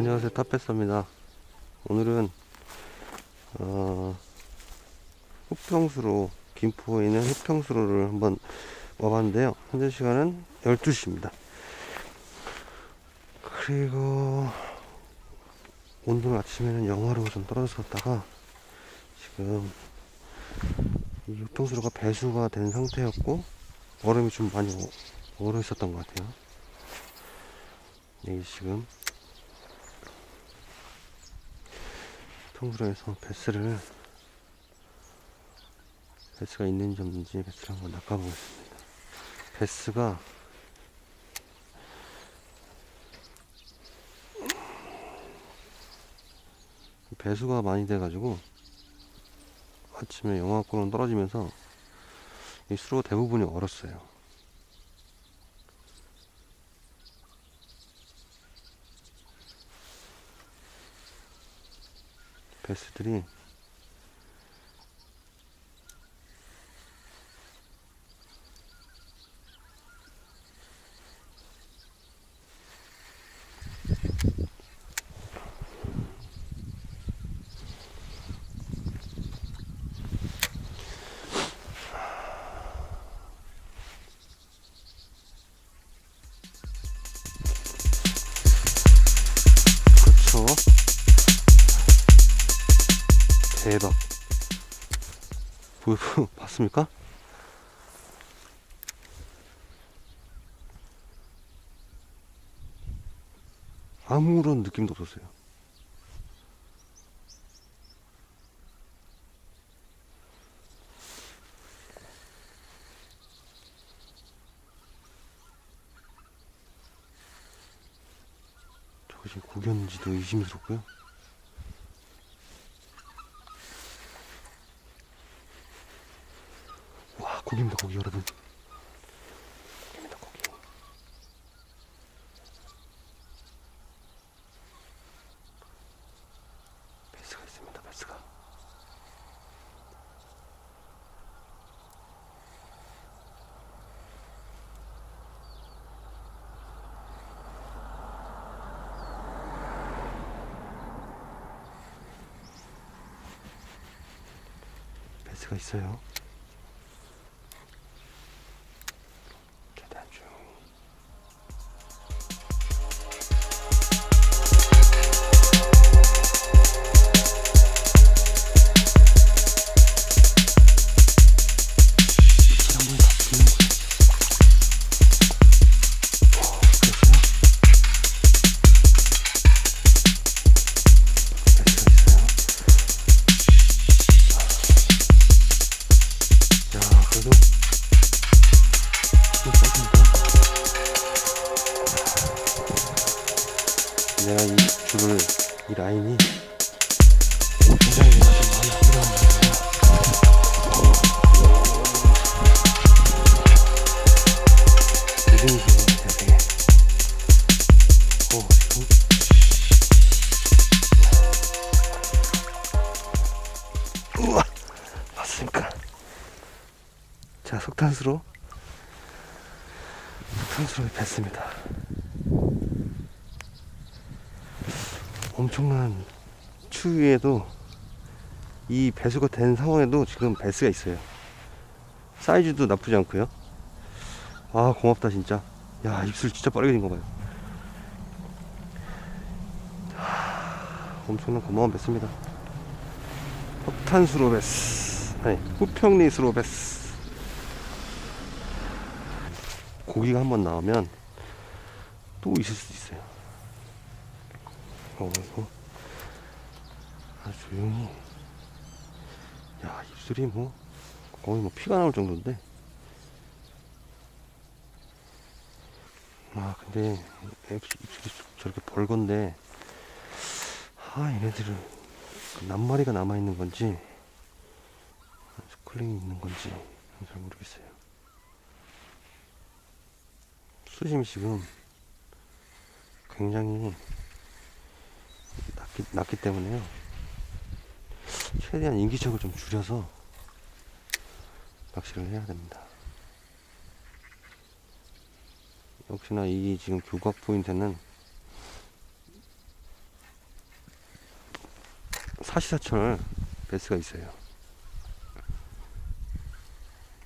안녕하세요. 탑패스입니다. 오늘은 어, 흑평수로 김포에 있는 흑평수로를 한번 와봤는데요. 현재 시간은 12시입니다. 그리고 오늘 아침에는 영하로 좀 떨어졌다가 지금 이 흑평수로가 배수가 된 상태였고 얼음이 좀 많이 오- 얼어 있었던 것 같아요. 여기 지금 통수로에서 배스를 배스가 있는지 없는지 배스를 한번 낚아보겠습니다. 배스가 배수가 많이 돼가지고 아침에 영하권은 떨어지면서 이 수로 대부분이 얼었어요. 베스들 보, 보, 봤습니까? 아무런 느낌도 없었어요. 저거 지금 고견지도 의심스럽고요. 와 고기입니다 고기 여러분 고기입니다 고기 베스가 있습니다 베스가 베스가 있어요 수로 뱄습니다. 엄청난 추위에도 이 배수가 된 상황에도 지금 배스가 있어요. 사이즈도 나쁘지 않고요. 아 고맙다 진짜. 야 입술 진짜 빠르게 된거 봐요. 하, 엄청난 고마운 배스입니다. 석탄수로 배스, 아니 후평리수로 배스. 고기가 한번 나오면 또 있을 수도 있어요. 어, 이거 아주 조용히. 야, 입술이 뭐 거의 뭐 피가 나올 정도인데. 아, 근데 입- 입술이 저렇게 벌건데, 아, 얘네들은 그 낱마리가 남아 있는 건지, 스쿨링이 있는 건지 잘 모르겠어요. 수심이 지금 굉장히 낮기, 낮기 때문에요. 최대한 인기척을 좀 줄여서 낚시를 해야 됩니다. 역시나 이 지금 교각 포인트는 사시사철 베스가 있어요.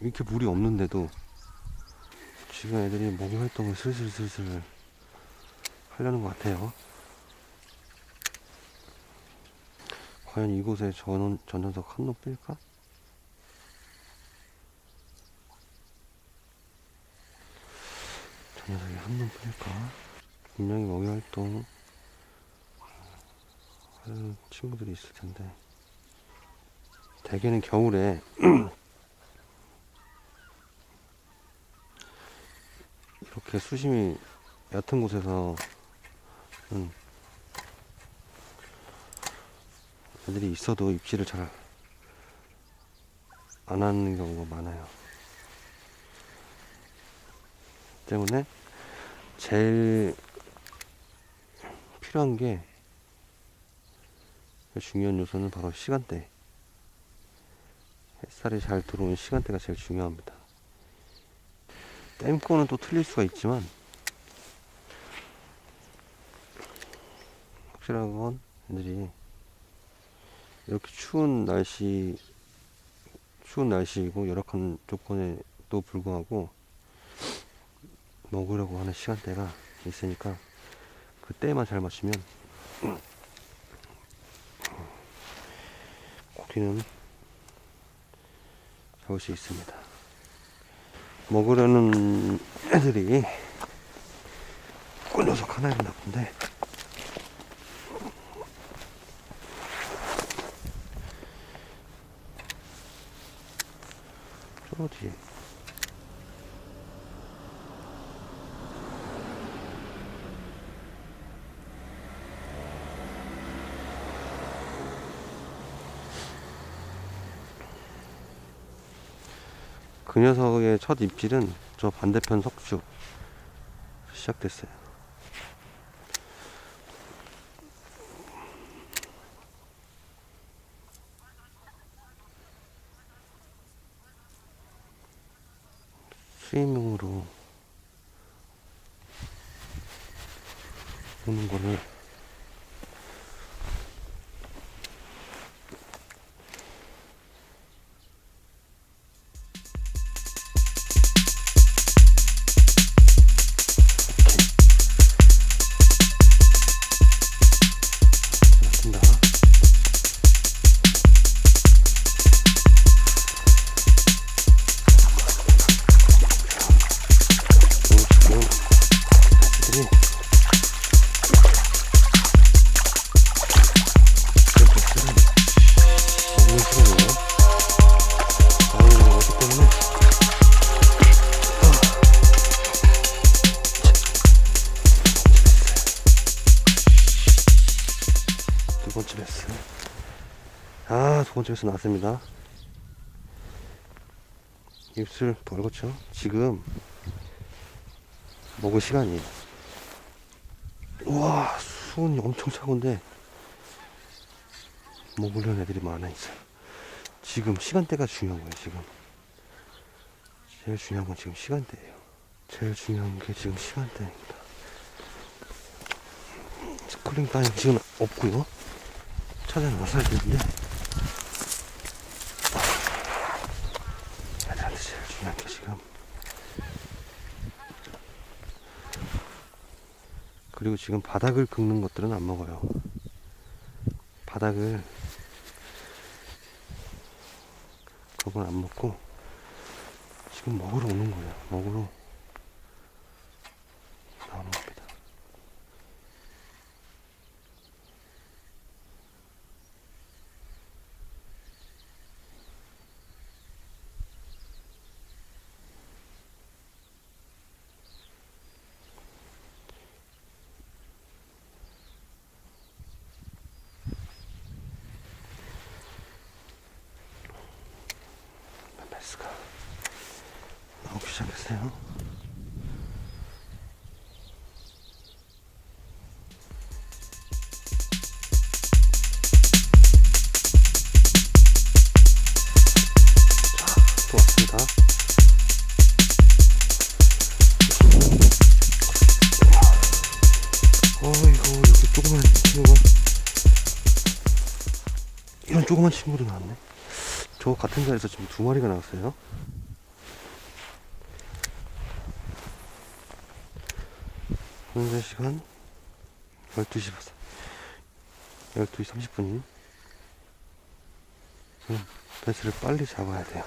이렇게 물이 없는데도 지금 애들이 먹이 활동을 슬슬슬슬 하려는 것 같아요. 과연 이곳에 전원, 전원석 한놈 뺄까? 전원석이 한놈 뺄까? 분명히 먹이 활동 하는 친구들이 있을 텐데 대개는 겨울에 이렇게 수심이 얕은 곳에서 음, 애들이 있어도 입질을 잘 안 하는 경우가 많아요. 때문에 제일 필요한 게 중요한 요소는 바로 시간대. 햇살이 잘 들어오는 시간대가 제일 중요합니다. 댐거는 또 틀릴 수가 있지만 확실한 건 애들이 이렇게 추운 날씨 추운 날씨이고 열악한 조건에도 불구하고 먹으려고 하는 시간대가 있으니까 그때만 잘 맞추면 고기는 잡을 수 있습니다. 먹으려는 애들이 꼴 녀석 하나 있나 본데. 저뒤 그 녀석의 첫 입질은 저 반대편 석주 시작됐어요. 스위밍으로 오는 거를 베스 나왔습니다. 입술 벌겋죠? 지금 먹을 시간이에요. 우와, 수온이 엄청 차가운데 먹으려는 애들이 많아 있어요. 지금 시간대가 중요한 거예요, 지금. 제일 중요한 건 지금 시간대예요. 제일 중요한 게 지금 시간대입니다. 스크린 타임 지금 없고요. 찾아 나서야 되는데 애들한테 제일 중요한 게 지금 그리고 지금 바닥을 긁는 것들은 안 먹어요. 바닥을 그건 안 먹고 지금 먹으러 오는 거예요. 먹으러 나오는 겁니다. 베스가 시작했어요. 자, 또 왔습니다. 어이구, 여기 조그만 친구가 이 조그만 친구도 나왔네. 저 같은 자리에서 지금 두 마리가 나왔어요. 현재 시간 12시 12시 30분이 배스를 빨리 잡아야 돼요.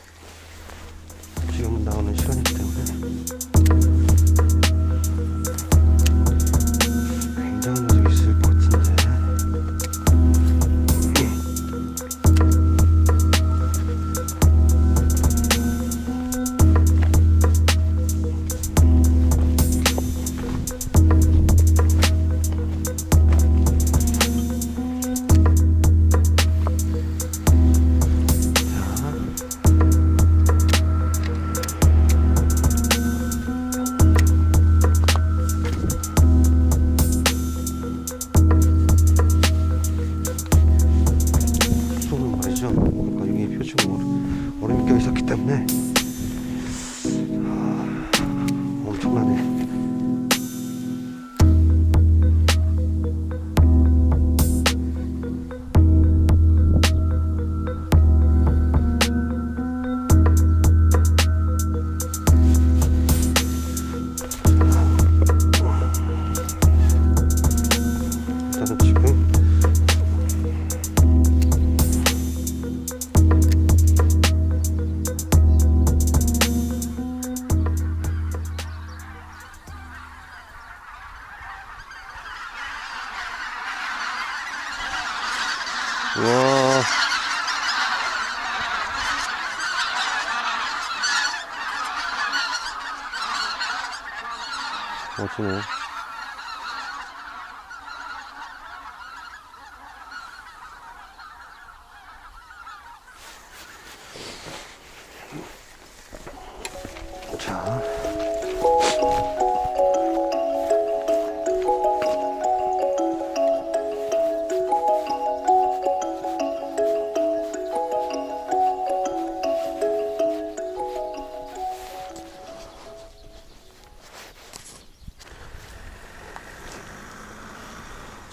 멋지네.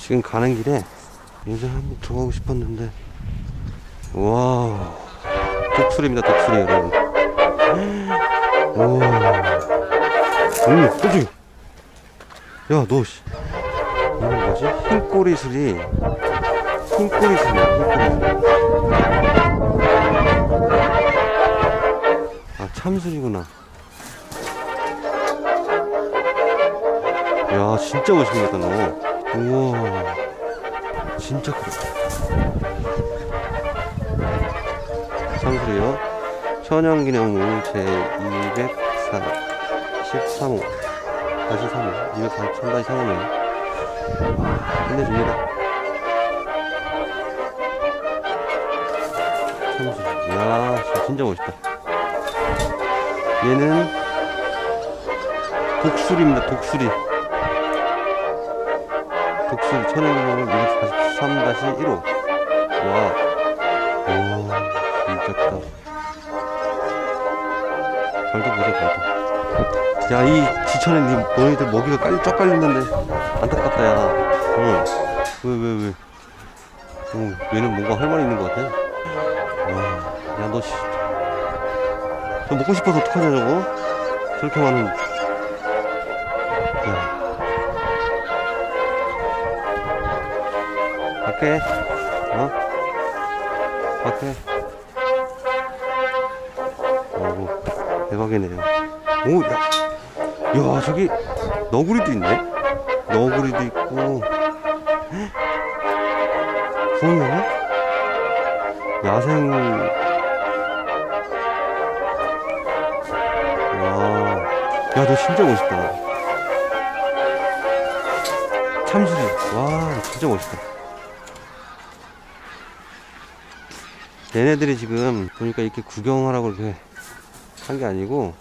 지금 가는 길에 예전에 한번 들어가고 싶었는데. 와 독수리입니다 독수리 여러분. 오, 오 깜짝이야 야너 씨. 이건 뭐지? 흰꼬리 수리. 흰꼬리 수리야 흰꼬리 수리. 아 참수리구나. 야 진짜 멋있겠다 너 우와 진짜 크다. 참수리요. 천연기념물 제213호. 다시 3호. 243 다시 3호네요 끝내줍니다. 참수리 이야 진짜- 진짜 멋있다. 얘는 독수리입니다 독수리 독수리 천연기념물 243-1호 와 오, 진짜 크다. 발도 보자, 발도. 야, 이 지천에 니, 너희들 먹이가 깔, 쫙 깔렸는데. 안타깝다, 야. 응. 왜, 왜, 왜. 어, 얘는 뭔가 할 말이 있는 것 같아. 와, 야, 너, 씨. 저 먹고 싶어서 어떡하냐, 저거? 저렇게 많은. 갈게. 어? 갈게. 오, 대박이네요. 오, 야, 야, 저기 너구리도 있네. 너구리도 있고. 소녀네? 야생. 와, 야, 너 진짜 멋있다. 참수리. 와, 진짜 멋있다. 얘네들이 지금 보니까 이렇게 구경하라고 이렇게 한 게 아니고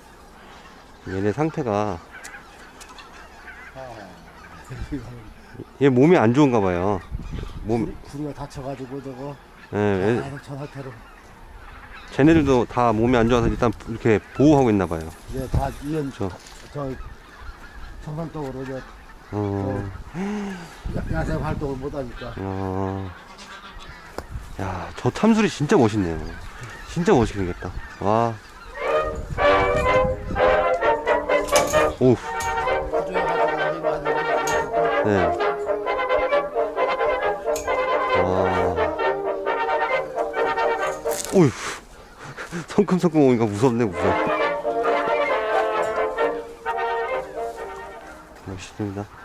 얘네 상태가 얘 몸이 안 좋은가 봐요. 몸, 구리가 다쳐가지고 저거 예, 얘- 계속 저 상태로 쟤네들도 다 몸이 안 좋아서 일단 이렇게 보호하고 있나 봐요. 이제 다 이런 저. 저 이제 어, 야- 야생 활동을 못하니까 어, 야, 저 참술이 진짜 멋있네요. 진짜 멋있게 생겼다. 와. 오, 조여가지고 이거 하는 네. 와. 오휴. 성큼성큼 오니까 무섭네, 무서워. 멋있습니다.